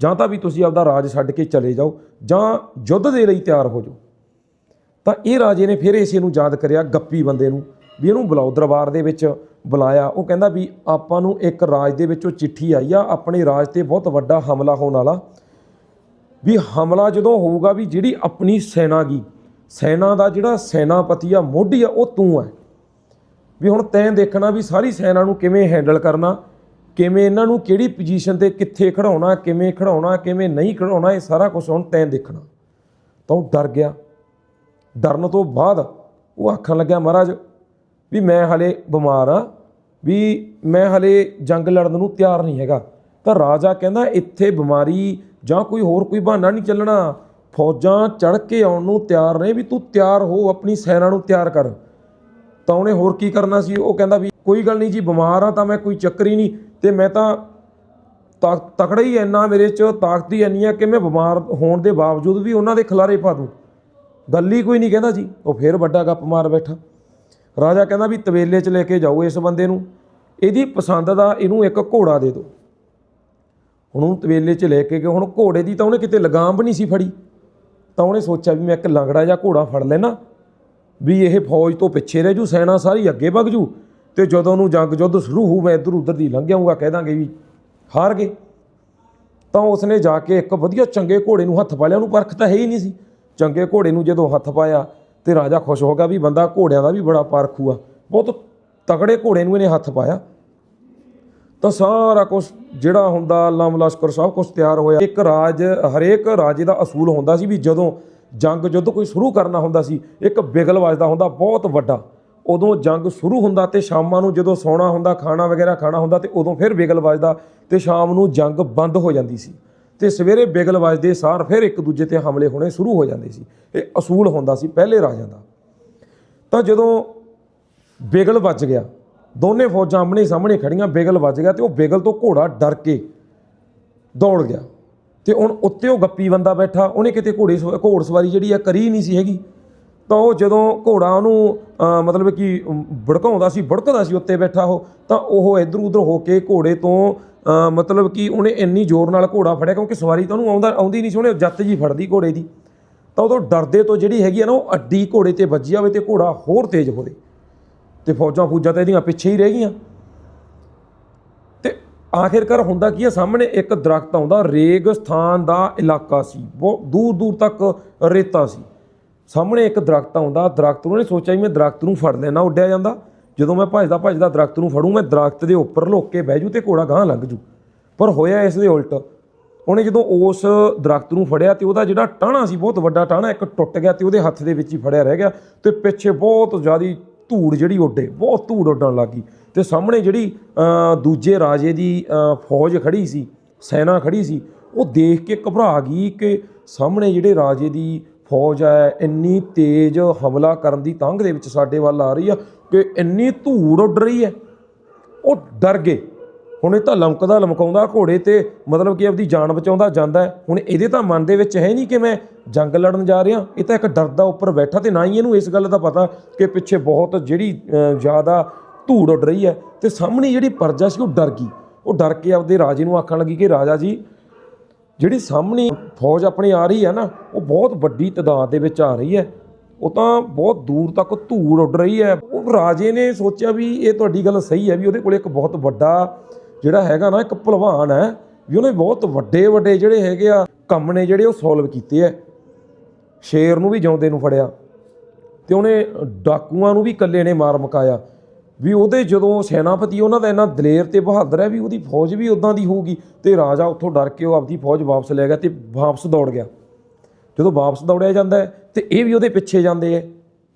ਜਾਂ ਤਾਂ ਵੀ ਤੁਸੀਂ ਆਪਦਾ ਰਾਜ ਛੱਡ ਕੇ ਚਲੇ ਜਾਓ ਜਾਂ ਯੁੱਧ ਦੇ ਲਈ ਤਿਆਰ ਹੋ ਜਾਓ। ਤਾਂ ਇਹ ਰਾਜੇ ਨੇ ਫਿਰ ਇਸੇ ਨੂੰ ਯਾਦ ਕਰਿਆ ਗੱਪੀ ਬੰਦੇ ਨੂੰ, ਵੀ ਇਹਨੂੰ ਬੁਲਾਓ। ਦਰਬਾਰ ਦੇ ਵਿੱਚ ਬੁਲਾਇਆ। ਉਹ ਕਹਿੰਦਾ ਵੀ ਆਪਾਂ ਨੂੰ ਇੱਕ ਰਾਜ ਦੇ ਵਿੱਚੋਂ ਚਿੱਠੀ ਆਈ ਆ, ਆਪਣੇ ਰਾਜ ਤੇ ਬਹੁਤ ਵੱਡਾ ਹਮਲਾ ਹੋਣ ਵਾਲਾ। ਵੀ ਹਮਲਾ ਜਦੋਂ ਹੋਊਗਾ ਵੀ ਜਿਹੜੀ ਆਪਣੀ ਸੈਨਾ ਗੀ ਸੈਨਾ ਦਾ ਜਿਹੜਾ ਸੈਨਾਪਤੀ ਆ, ਮੋਢੀ ਆ, ਉਹ ਤੂੰ ਹੈ ਵੀ ਹੁਣ ਤੈਂ ਦੇਖਣਾ ਵੀ ਸਾਰੀ ਸੈਨਾ ਨੂੰ ਕਿਵੇਂ ਹੈਂਡਲ ਕਰਨਾ, ਕਿਵੇਂ ਇਹਨਾਂ ਨੂੰ ਕਿਹੜੀ ਪੋਜੀਸ਼ਨ ਤੇ ਕਿੱਥੇ ਖੜਾਉਣਾ, ਕਿਵੇਂ ਖੜਾਉਣਾ, ਕਿਵੇਂ ਨਹੀਂ ਖੜਾਉਣਾ, ਇਹ ਸਾਰਾ ਕੁਝ ਹੁਣ ਤੈਂ ਦੇਖਣਾ। ਤਾਂ ਉਹ ਡਰ ਗਿਆ। ਡਰਨ ਤੋਂ ਬਾਅਦ ਉਹ ਆਖਣ ਲੱਗਿਆ, ਮਹਾਰਾਜ, ਵੀ ਮੈਂ ਹਲੇ ਬਿਮਾਰ ਆ, ਵੀ ਮੈਂ ਹਲੇ ਜੰਗ ਲੜਨ ਨੂੰ ਤਿਆਰ ਨਹੀਂ ਹੈਗਾ। ਤਾਂ ਰਾਜਾ ਕਹਿੰਦਾ, ਇੱਥੇ ਬਿਮਾਰੀ ਜਾਂ ਕੋਈ ਹੋਰ ਕੋਈ ਬਹਾਨਾ ਨਹੀਂ ਚੱਲਣਾ। ਫੌਜਾਂ ਚੜ ਕੇ ਆਉਣ ਨੂੰ ਤਿਆਰ ਨੇ ਵੀ ਤੂੰ ਤਿਆਰ ਹੋ, ਆਪਣੀ ਸੈਨਾ ਨੂੰ ਤਿਆਰ ਕਰ। ਤਾਂ ਉਹਨੇ ਹੋਰ ਕੀ ਕਰਨਾ ਸੀ? ਉਹ ਕਹਿੰਦਾ ਵੀ ਕੋਈ ਗੱਲ ਨਹੀਂ ਜੀ, ਬਿਮਾਰ ਆ ਤਾਂ ਮੈਂ ਕੋਈ ਚੱਕਰ ਹੀ ਨਹੀਂ ਤੇ ਮੈਂ ਤਾਂ ਤਾ- ਤਕੜਾ ਹੀ ਇੰਨਾ ਮੇਰੇ 'ਚ ਤਾਕਤ ਹੀ ਇੰਨੀ ਆ ਕਿ ਮੈਂ ਬਿਮਾਰ ਹੋਣ ਦੇ ਬਾਵਜੂਦ ਵੀ ਉਹਨਾਂ ਦੇ ਖਿਲਾਰੇ ਪਾ ਦੂੰ। ਗੱਲ ਹੀ ਕੋਈ ਨਹੀਂ ਕਹਿੰਦਾ ਜੀ। ਉਹ ਫੇਰ ਵੱਡਾ ਗੱਪ ਮਾਰ ਬੈਠਾ। ਰਾਜਾ ਕਹਿੰਦਾ ਵੀ ਤਵੇਲੇ 'ਚ ਲੈ ਕੇ ਜਾਓ ਇਸ ਬੰਦੇ ਨੂੰ। ਇਹਦੀ ਪਸੰਦ ਦਾ ਇਹਨੂੰ ਇੱਕ ਘੋੜਾ ਦੇ ਦਿਓ। ਹੁਣ ਉਹਨੂੰ ਤਵੇਲੇ 'ਚ ਲੈ ਕੇ ਗਏ। ਹੁਣ ਘੋੜੇ ਦੀ ਤਾਂ ਉਹਨੇ ਕਿਤੇ ਲਗਾਮ ਵੀ ਨਹੀਂ ਸੀ ਫੜੀ। ਤਾਂ ਉਹਨੇ ਸੋਚਿਆ ਵੀ ਮੈਂ ਇੱਕ ਲੰਗੜਾ ਜਿਹਾ ਘੋੜਾ ਫੜ ਲੈਣਾ ਵੀ ਇਹ ਫੌਜ ਤੋਂ ਪਿੱਛੇ ਰਹਿ ਜੂ, ਸੈਨਾ ਸਾਰੀ ਅੱਗੇ ਵਗ ਜੂ ਤੇ ਜਦੋਂ ਨੂੰ ਜੰਗ ਯੁੱਧ ਸ਼ੁਰੂ ਹੋਊ, ਮੈਂ ਇੱਧਰ ਉੱਧਰ ਦੀ ਲੰਘ ਜਾਊਂਗਾ ਕਹਿ ਦਾਂਗੇ ਵੀ ਹਾਰ ਗਏ। ਤਾਂ ਉਸਨੇ ਜਾ ਕੇ ਇੱਕ ਵਧੀਆ ਚੰਗੇ ਘੋੜੇ ਨੂੰ ਹੱਥ ਪਾ ਲਿਆ ਉਹਨੂੰ ਪਰਖ ਤਾਂ ਹੈ ਹੀ ਨਹੀਂ ਸੀ। ਚੰਗੇ ਘੋੜੇ ਨੂੰ ਜਦੋਂ ਹੱਥ ਪਾਇਆ ਤੇ ਰਾਜਾ ਖੁਸ਼ ਹੋ ਗਿਆ ਵੀ ਬੰਦਾ ਘੋੜਿਆਂ ਦਾ ਵੀ ਬੜਾ ਪਾਰਖੂ ਆ ਬਹੁਤ ਤਗੜੇ ਘੋੜੇ ਨੂੰ ਇਹਨੇ ਹੱਥ ਪਾਇਆ। ਤਾਂ ਸਾਰਾ ਕੁਝ ਜਿਹੜਾ ਹੁੰਦਾ ਲਾਮ ਲਸ਼ਕਰ ਸਭ ਕੁਝ ਤਿਆਰ ਹੋਇਆ। ਇੱਕ ਰਾਜ, ਹਰੇਕ ਰਾਜੇ ਦਾ ਅਸੂਲ ਹੁੰਦਾ ਸੀ ਵੀ ਜਦੋਂ ਜੰਗ ਯੁੱਧ ਕੋਈ ਸ਼ੁਰੂ ਕਰਨਾ ਹੁੰਦਾ ਸੀ, ਇੱਕ ਬਿਗਲ ਵੱਜਦਾ ਹੁੰਦਾ, ਬਹੁਤ ਵੱਡਾ। ਉਦੋਂ ਜੰਗ ਸ਼ੁਰੂ ਹੁੰਦਾ ਤੇ ਸ਼ਾਮਾਂ ਨੂੰ ਜਦੋਂ ਸੌਣਾ ਹੁੰਦਾ, ਖਾਣਾ ਵਗੈਰਾ ਖਾਣਾ ਹੁੰਦਾ ਤੇ ਉਦੋਂ ਫਿਰ ਬਿਗਲ ਵੱਜਦਾ ਤੇ ਸ਼ਾਮ ਨੂੰ ਜੰਗ ਬੰਦ ਹੋ ਜਾਂਦੀ ਸੀ। ਤੇ ਸਵੇਰੇ ਬਿਗਲ ਵੱਜਦੇ ਸਾਰ ਫਿਰ ਇੱਕ ਦੂਜੇ ਤੇ ਹਮਲੇ ਹੋਣੇ ਸ਼ੁਰੂ ਹੋ ਜਾਂਦੇ ਸੀ। ਇਹ ਅਸੂਲ ਹੁੰਦਾ ਸੀ ਪਹਿਲੇ ਰਾਜਿਆਂ ਦਾ। ਤਾਂ ਜਦੋਂ ਬਿਗਲ ਵੱਜ ਗਿਆ ਦੋਨੇ ਫੌਜਾਂ ਆਮਣੇ ਸਾਹਮਣੇ ਖੜੀਆਂ, ਬੇਗਲ ਵੱਜ ਗਿਆ ਤੇ ਉਹ ਬੇਗਲ ਤੋਂ ਘੋੜਾ ਡਰ ਕੇ ਦੌੜ ਗਿਆ। ਤੇ ਹੁਣ ਉੱਤੇ ਉਹ ਗੱਪੀ ਬੰਦਾ ਬੈਠਾ, ਉਹਨੇ ਕਿਤੇ ਘੋੜੇ ਸਵਾ- ਘੋੜ ਸਵਾਰੀ ਜਿਹੜੀ ਆ ਕਰੀ ਨਹੀਂ ਸੀ ਹੈਗੀ। ਤਾਂ ਉਹ ਜਦੋਂ ਘੋੜਾ ਉਹਨੂੰ ਮਤਲਬ ਕਿ ਭੜਕਾਉਂਦਾ ਸੀ, ਭੜਕਦਾ ਸੀ ਉੱਤੇ ਬੈਠਾ ਉਹ, ਤਾਂ ਉਹ ਇੱਧਰ ਉੱਧਰ ਹੋ ਕੇ ਘੋੜੇ ਤੋਂ ਮਤਲਬ ਕਿ ਉਹਨੇ ਇੰਨੀ ਜ਼ੋਰ ਨਾਲ ਘੋੜਾ ਫੜਿਆ ਕਿਉਂਕਿ ਸਵਾਰੀ ਤਾਂ ਉਹਨੂੰ ਆਉਂਦਾ, ਆਉਂਦੀ ਨਹੀਂ ਸੀ, ਉਹਨੇ ਜੱਤ ਜੀ ਫੜਦੀ ਘੋੜੇ ਦੀ। ਤਾਂ ਉਦੋਂ ਡਰਦੇ ਤੋਂ ਜਿਹੜੀ ਹੈਗੀ ਆ ਨਾ, ਉਹ ਅੱਡੀ ਘੋੜੇ ਤੇ ਵੱਜੀ ਜਾਵੇ ਤੇ ਘੋੜਾ ਹੋਰ ਤੇਜ਼ ਹੋਵੇ। ਤੇ ਫੌਜਾਂ ਫੂਜਾਂ ਤਾਂ ਇਹਦੀਆਂ ਪਿੱਛੇ ਹੀ ਰਹਿ ਗਈਆਂ। ਤੇ ਆਖਿਰਕਾਰ ਹੁੰਦਾ ਕੀ ਆ, ਸਾਹਮਣੇ ਇੱਕ ਦਰਖਤ ਆਉਂਦਾ ਰੇਗਿਸਤਾਨ ਦਾ ਇਲਾਕਾ ਸੀ, ਬਹੁਤ ਦੂਰ ਦੂਰ ਤੱਕ ਰੇਤਾ ਸੀ। ਸਾਹਮਣੇ ਇੱਕ ਦਰਖਤ ਆਉਂਦਾ, ਦਰਖਤ ਨੂੰ ਉਹਨੇ ਸੋਚਿਆ ਮੈਂ ਦਰਖਤ ਨੂੰ ਫੜ ਲੈਣਾ ਉੱਡਿਆ ਜਾਂਦਾ। ਜਦੋਂ ਮੈਂ ਭੱਜਦਾ ਭੱਜਦਾ ਦਰਖਤ ਨੂੰ ਫੜੂ, ਮੈਂ ਦਰਖਤ ਦੇ ਉੱਪਰ ਲੁੱਕ ਕੇ ਬਹਿ ਜੂ ਤੇ ਘੋੜਾ ਗਾਂ ਲੰਘ ਜੂ। ਪਰ ਹੋਇਆ ਇਸ ਦੇ ਉਲਟ, ਉਹਨੇ ਜਦੋਂ ਉਸ ਦਰਖਤ ਨੂੰ ਫੜਿਆ ਤੇ ਉਹਦਾ ਜਿਹੜਾ ਟਾਹਣਾ ਸੀ, ਬਹੁਤ ਵੱਡਾ ਟਾਹਣਾ, ਇੱਕ ਟੁੱਟ ਗਿਆ ਤੇ ਉਹਦੇ ਹੱਥ ਦੇ ਵਿੱਚ ਹੀ ਫੜਿਆ ਰਹਿ ਗਿਆ ਤੇ ਪਿੱਛੇ ਬਹੁਤ ਜ਼ਿਆਦੀ ਧੂੜ ਜਿਹੜੀ ਉੱਡੇ, ਬਹੁਤ ਧੂੜ ਉੱਡਣ ਲੱਗੀ ਤੇ ਸਾਹਮਣੇ ਜਿਹੜੀ ਦੂਜੇ ਰਾਜੇ ਦੀ ਫੌਜ ਖੜੀ ਸੀ, ਸੈਨਾ ਖੜੀ ਸੀ, ਉਹ ਦੇਖ ਕੇ ਘਬਰਾ ਗਈ ਕਿ ਸਾਹਮਣੇ ਜਿਹੜੇ ਰਾਜੇ ਦੀ ਫੌਜ ਹੈ, ਇੰਨੀ ਤੇਜ਼ ਹਮਲਾ ਕਰਨ ਦੀ ਤੰਗ ਦੇ ਵਿੱਚ ਸਾਡੇ ਵੱਲ ਆ ਰਹੀ ਆ ਕਿ ਇੰਨੀ ਧੂੜ ਉੱਡ ਰਹੀ ਹੈ। ਉਹ ਡਰ ਗਏ। ਹੁਣ ਇਹ ਤਾਂ ਲਮਕਦਾ ਲਮਕਾਉਂਦਾ ਘੋੜੇ ਤੇ ਮਤਲਬ ਕਿ ਆਪਦੀ ਜਾਨ ਬਚਾਉਂਦਾ ਜਾਂਦਾ ਹੁਣ ਇਹਦੇ ਤਾਂ ਮਨ ਦੇ ਵਿੱਚ ਹੈ ਨਹੀਂ ਕਿ ਮੈਂ ਜੰਗ ਲੜਨ ਜਾ ਰਿਹਾ। ਇਹ ਤਾਂ ਇੱਕ ਡਰਦਾ ਉੱਪਰ ਬੈਠਾ ਤੇ ਨਾ ਹੀ ਇਹਨੂੰ ਇਸ ਗੱਲ ਦਾ ਪਤਾ ਕਿ ਪਿੱਛੇ ਬਹੁਤ ਜਿਹੜੀ ਜ਼ਿਆਦਾ ਧੂੜ ਉੱਡ ਰਹੀ ਹੈ ਤੇ ਸਾਹਮਣੇ ਜਿਹੜੀ ਪਰਜਾ ਸੀ ਉਹ ਡਰ ਗਈ। ਉਹ ਡਰ ਕੇ ਆਪਦੇ ਰਾਜੇ ਨੂੰ ਆਖਣ ਲੱਗੀ ਕਿ ਰਾਜਾ ਜੀ, ਜਿਹੜੀ ਸਾਹਮਣੇ ਫੌਜ ਆਪਣੀ ਆ ਰਹੀ ਹੈ ਨਾ, ਉਹ ਬਹੁਤ ਵੱਡੀ ਤਦਾਦ ਦੇ ਵਿੱਚ ਆ ਰਹੀ ਹੈ। ਉਹ ਤਾਂ ਬਹੁਤ ਦੂਰ ਤੱਕ ਧੂੜ ਉੱਡ ਰਹੀ ਹੈ। ਉਹ ਰਾਜੇ ਨੇ ਸੋਚਿਆ ਵੀ ਇਹ ਤੁਹਾਡੀ ਗੱਲ ਸਹੀ ਹੈ ਵੀ ਉਹਦੇ ਕੋਲ ਇੱਕ ਬਹੁਤ ਵੱਡਾ ਜਿਹੜਾ ਹੈਗਾ ਨਾ, ਇੱਕ ਭਲਵਾਨ ਹੈ, ਵੀ ਉਹਨੇ ਬਹੁਤ ਵੱਡੇ ਵੱਡੇ ਜਿਹੜੇ ਹੈਗੇ ਆ, ਕੰਮ ਨੇ ਜਿਹੜੇ ਉਹ ਸੋਲਵ ਕੀਤੇ ਆ ਸ਼ੇਰ ਨੂੰ ਵੀ ਜਿਉਂਦੇ ਨੂੰ ਫੜਿਆ, ਤੇ ਉਹਨੇ ਡਾਕੂਆਂ ਨੂੰ ਵੀ ਇਕੱਲੇ ਨੇ ਮਾਰ ਮੁਕਾਇਆ। ਵੀ ਉਹਦੇ ਜਦੋਂ ਸੈਨਾਪਤੀ, ਉਹਨਾਂ ਦਾ ਇੰਨਾ ਦਲੇਰ ਤੇ ਬਹਾਦਰ ਹੈ ਵੀ ਉਹਦੀ ਫੌਜ ਵੀ ਉਦਾਂ ਦੀ ਹੋਊਗੀ, ਤੇ ਰਾਜਾ ਉੱਥੋਂ ਡਰ ਕੇ ਉਹ ਆਪਦੀ ਫੌਜ ਵਾਪਸ ਲੈ ਗਿਆ ਤੇ ਵਾਪਸ ਦੌੜ ਗਿਆ। ਜਦੋਂ ਵਾਪਸ ਦੌੜਿਆ ਜਾਂਦਾ ਹੈ ਤੇ ਇਹ ਵੀ ਉਹਦੇ ਪਿੱਛੇ ਜਾਂਦੇ ਐ।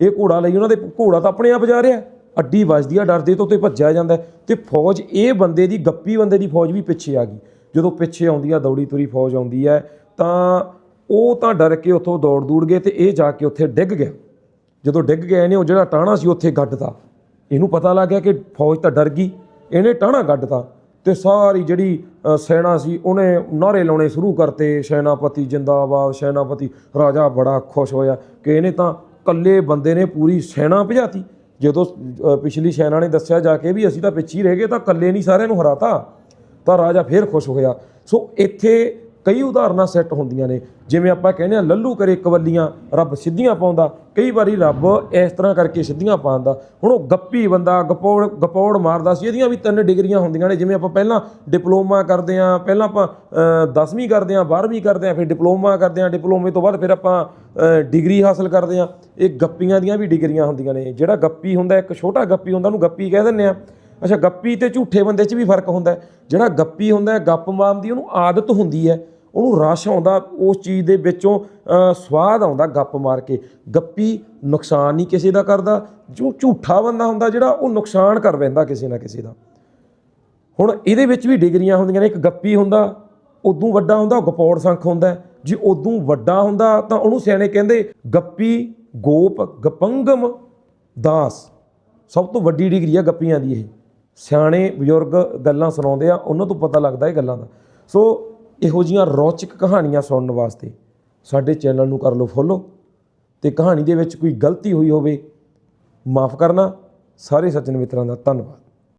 ਇਹ ਘੋੜਾ ਲਈ ਉਹਨਾਂ ਦੇ, ਘੋੜਾ ਤਾਂ ਆਪਣੇ ਆਪ ਜਾ ਰਿਹਾ ਅੱਡੀ ਵੱਜਦੀ ਆ ਡਰਦੇ ਤੋਂ ਤੇ ਭੱਜਿਆ ਜਾਂਦਾ ਹੈ ਤੇ ਫੌਜ ਇਹ ਬੰਦੇ ਦੀ, ਗੱਪੀ ਬੰਦੇ ਦੀ ਫੌਜ ਵੀ ਪਿੱਛੇ ਆ ਗਈ। ਜਦੋਂ ਪਿੱਛੇ ਆਉਂਦੀ ਆ, ਦੌੜੀ ਤੁਰੀ ਫੌਜ ਆਉਂਦੀ ਹੈ ਤਾਂ ਉਹ ਤਾਂ ਡਰ ਕੇ ਉੱਥੋਂ ਦੌੜ ਦੂੜ ਗਏ ਤੇ ਇਹ ਜਾ ਕੇ ਉੱਥੇ ਡਿੱਗ ਗਿਆ। ਜਦੋਂ ਡਿੱਗ ਗਿਆ ਇਹਨੇ ਉਹ ਜਿਹੜਾ ਟਾਣਾ ਸੀ, ਉੱਥੇ ਗੱਡਤਾ। ਇਹਨੂੰ ਪਤਾ ਲੱਗ ਗਿਆ ਕਿ ਫੌਜ ਤਾਂ ਡਰ ਗਈ, ਇਹਨੇ ਟਾਣਾ ਗੱਡਤਾ ਤੇ ਸਾਰੀ ਜਿਹੜੀ ਸੈਨਾ ਸੀ, ਉਹਨੇ ਨਾਰੇ ਲਾਉਣੇ ਸ਼ੁਰੂ ਕਰਤੇ, ਸੈਨਾਪਤੀ ਜਿੰਦਾਬਾਦ, ਸੈਨਾਪਤੀ ਰਾਜਾ ਬੜਾ ਖੁਸ਼ ਹੋਇਆ ਕਿ ਇਹਨੇ ਤਾਂ ਕੱਲੇ ਬੰਦੇ ਨੇ ਪੂਰੀ ਸੈਨਾ ਭਜਾਤੀ। ਜਦੋਂ ਪਿਛਲੀ ਸੈਨਾ ਨੇ ਦੱਸਿਆ ਜਾ ਕੇ ਵੀ ਅਸੀਂ ਤਾਂ ਪਿੱਛੇ ਹੀ ਰਹਿ ਗਏ, ਤਾਂ ਇਕੱਲੇ ਨਹੀਂ ਸਾਰਿਆਂ ਨੂੰ ਹਰਾਤਾ, ਤਾਂ ਰਾਜਾ ਫੇਰ ਖੁਸ਼ ਹੋਇਆ ਸੋ ਇੱਥੇ ਕਈ ਉਦਾਹਰਨਾਂ ਸੈੱਟ ਹੁੰਦੀਆਂ ਨੇ। ਜਿਵੇਂ ਆਪਾਂ ਕਹਿੰਦੇ ਆ ਲੱਲੂ ਕਰੇ ਕਵੱਲੀਆਂ, ਰੱਬ ਸਿੱਧੀਆਂ ਪਾਉਂਦਾ। ਕਈ ਵਾਰੀ ਰੱਬ ਇਸ ਤਰ੍ਹਾਂ ਕਰਕੇ ਸਿੱਧੀਆਂ ਪਾਉਂਦਾ। ਹੁਣ ਉਹ ਗੱਪੀ ਬੰਦਾ ਗਪੌੜ ਗਪੌੜ ਮਾਰਦਾ ਸੀ। ਇਹਦੀਆਂ ਵੀ ਤਿੰਨ ਡਿਗਰੀਆਂ ਹੁੰਦੀਆਂ ਨੇ। ਜਿਵੇਂ ਆਪਾਂ ਪਹਿਲਾਂ ਡਿਪਲੋਮਾ ਕਰਦੇ ਆ ਪਹਿਲਾਂ ਆਪਾਂ 10ਵੀਂ ਕਰਦੇ ਆ 12ਵੀਂ ਕਰਦੇ ਆ ਫਿਰ ਡਿਪਲੋਮਾ ਕਰਦੇ ਆ ਡਿਪਲੋਮੇ ਤੋਂ ਬਾਅਦ ਫਿਰ ਆਪਾਂ ਡਿਗਰੀ ਹਾਸਲ ਕਰਦੇ ਆ ਇਹ ਗੱਪੀਆਂ ਦੀਆਂ ਵੀ ਡਿਗਰੀਆਂ ਹੁੰਦੀਆਂ ਨੇ। ਜਿਹੜਾ ਗੱਪੀ ਹੁੰਦਾ, ਇੱਕ ਛੋਟਾ ਗੱਪੀ ਹੁੰਦਾ, ਉਹਨੂੰ ਗੱਪੀ ਕਹਿ ਦਿੰਦੇ ਆ ਅੱਛਾ, ਗੱਪੀ ਤੇ ਝੂਠੇ ਬੰਦੇ 'ਚ ਵੀ ਫ਼ਰਕ ਹੁੰਦਾ ਜਿਹੜਾ ਗੱਪੀ ਹੁੰਦਾ, ਗੱਪ ਮਾਰਨ ਦੀ ਉਹਨੂੰ ਆਦਤ ਹੁੰਦੀ ਹੈ। ਉਹਨੂੰ ਰਸ ਆਉਂਦਾ ਉਸ ਚੀਜ਼ ਦੇ ਵਿੱਚੋਂ ਅ, ਸਵਾਦ ਆਉਂਦਾ ਗੱਪ ਮਾਰ ਕੇ। ਗੱਪੀ ਨੁਕਸਾਨ ਨਹੀਂ ਕਿਸੇ ਦਾ ਕਰਦਾ ਜੋ ਝੂਠਾ ਬੰਦਾ ਹੁੰਦਾ ਜਿਹੜਾ ਉਹ ਨੁਕਸਾਨ ਕਰ ਬੈਂਦਾ ਕਿਸੇ ਨਾ ਕਿਸੇ ਦਾ। ਹੁਣ ਇਹਦੇ ਵਿੱਚ ਵੀ ਡਿਗਰੀਆਂ ਹੁੰਦੀਆਂ ਨੇ ਇੱਕ ਗੱਪੀ ਹੁੰਦਾ ਉਦੋਂ ਵੱਡਾ ਹੁੰਦਾ ਉਹ ਗਪੌੜ ਸੰਖ ਹੁੰਦਾ। ਜੇ ਉਦੋਂ ਵੱਡਾ ਹੁੰਦਾ ਤਾਂ ਉਹਨੂੰ ਸਿਆਣੇ ਕਹਿੰਦੇ ਗੱਪੀ ਗੋਪ ਗਪੰਗਮ ਦਾਸ। ਸਭ ਤੋਂ ਵੱਡੀ ਡਿਗਰੀ ਆ ਗੱਪੀਆਂ ਦੀ ਇਹ। ਸਿਆਣੇ ਬਜ਼ੁਰਗ ਗੱਲਾਂ ਸੁਣਾਉਂਦੇ ਆ ਉਹਨਾਂ ਤੋਂ ਪਤਾ ਲੱਗਦਾ ਇਹ ਗੱਲਾਂ ਦਾ। ਸੋ ਇਹੋ ਜੀਆਂ ਰੌਚਕ ਕਹਾਣੀਆਂ ਸੁਣਨ ਵਾਸਤੇ ਸਾਡੇ ਚੈਨਲ ਨੂੰ ਕਰ ਲਓ ਫੋਲੋ ਤੇ ਕਹਾਣੀ ਦੇ ਵਿੱਚ ਕੋਈ ਗਲਤੀ ਹੋਈ ਹੋਵੇ, ਮਾਫ ਕਰਨਾ। ਸਾਰੇ ਸੱਜਣ ਮਿੱਤਰਾਂ ਦਾ ਧੰਨਵਾਦ।